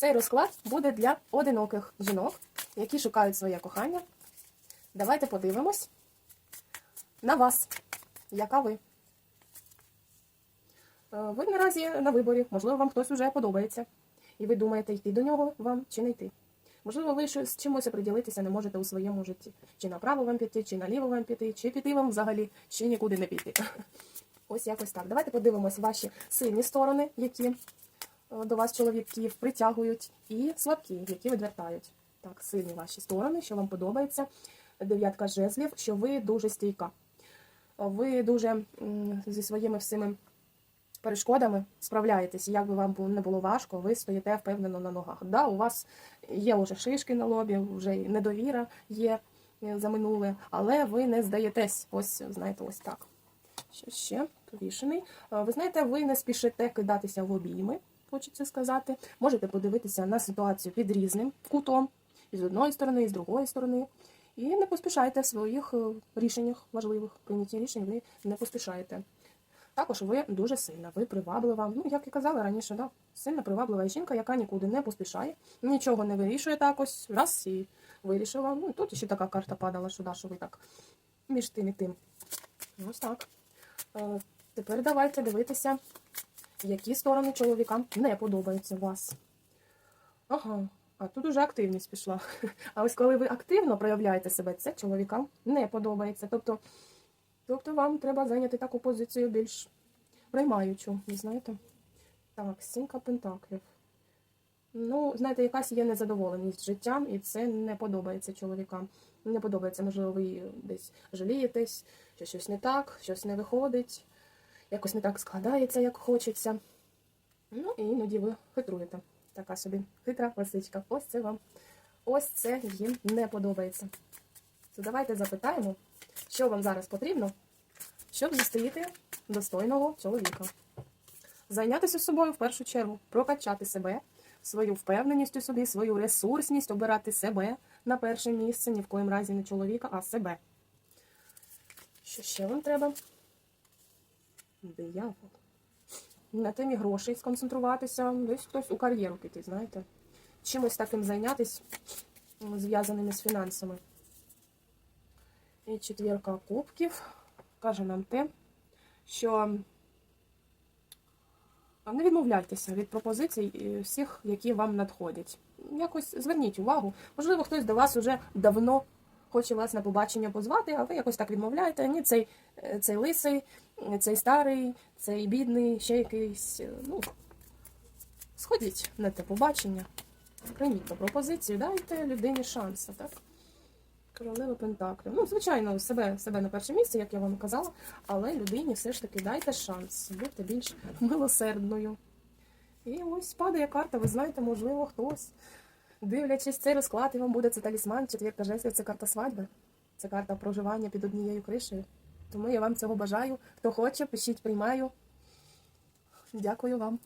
Цей розклад буде для одиноких жінок, які шукають своє кохання. Давайте подивимось на вас, яка ви. Е, Ви наразі на виборі, можливо, вам хтось уже подобається, і ви думаєте, йти до нього вам чи не йти. Можливо, ви з чимось оприділитися не можете у своєму житті. Чи направо вам піти, чи наліво вам піти, чи піти вам взагалі, чи нікуди не піти. Ось якось так. Давайте подивимось ваші сильні сторони, які до вас чоловіків притягують, і слабкі, які відвертають. Так, сильні ваші сторони, що вам подобається. Дев'ятка жезлів, що ви дуже стійка. Ви дуже зі своїми всіми перешкодами справляєтесь. Як би вам не було важко, ви стоїте впевнено на ногах. Да, у вас є вже шишки на лобі, вже недовіра є е, за минуле, але ви не здаєтесь. Ось, знаєте, ось так. Що ще? Повішений. Е, Ви знаєте, ви не спішите кидатися в обійми, хочеться сказати. Можете подивитися на ситуацію під різним кутом, з одної сторони, і з другої сторони. І не поспішайте в своїх е, рішеннях важливих прийнятті рішень, ви не поспішаєте. Також ви дуже сильна, ви приваблива. Ну, як і казала раніше, да, сильна приваблива жінка, яка нікуди не поспішає, нічого не вирішує так ось, раз і вирішила. Ну, тут ще така карта падала, що да, що ви так між тим і тим. Ось так. Е, Тепер давайте дивитися, які сторони чоловікам не подобаються вас. Ага, а тут уже активність пішла. А ось коли ви активно проявляєте себе, це чоловікам не подобається. Тобто, тобто вам треба зайняти таку позицію більш приймаючу, знаєте? Так, сімка пентаклів. Ну, знаєте, якась є незадоволеність життям, і це не подобається чоловікам. Не подобається, можливо, ви десь жалієтесь, що щось не так, щось не виходить, якось не так складається, як хочеться. Ну, і іноді ви хитруєте. Така собі хитра лисичка. Ось це вам. Ось це їм не подобається. То давайте запитаємо, що вам зараз потрібно, щоб зустріти достойного чоловіка. Зайнятися собою в першу чергу, прокачати себе, свою впевненість у собі, свою ресурсність, обирати себе на перше місце, ні в коїм разі не чоловіка, а себе. Що ще вам треба? Диявол. На темі грошей сконцентруватися, десь хтось у кар'єру піти, знаєте. Чимось таким зайнятися, зв'язаними з фінансами. І четвірка кубків каже нам те, що не відмовляйтеся від пропозицій е, всіх, які вам надходять. Якось зверніть увагу. Можливо, хтось до вас уже давно хоче вас на побачення позвати, а ви якось так відмовляєте. Ні, цей, е, цей лисий, цей старий, цей бідний, ще якийсь. е, Ну, сходіть на те побачення, прийміть ту пропозицію, дайте людині шанс, так? Королева Пентаклів. Ну, звичайно, себе, себе на перше місце, як я вам казала, але людині все ж таки дайте шанс, будьте більш милосердною. І ось падає карта, ви знаєте, можливо, хтось, дивлячись цей розклад, і вам буде це талісман, четвірка жезлів, це карта свадьби, це карта проживання під однією кришею. Тому я вам цього бажаю. Хто хоче, пишіть, приймаю. Дякую вам.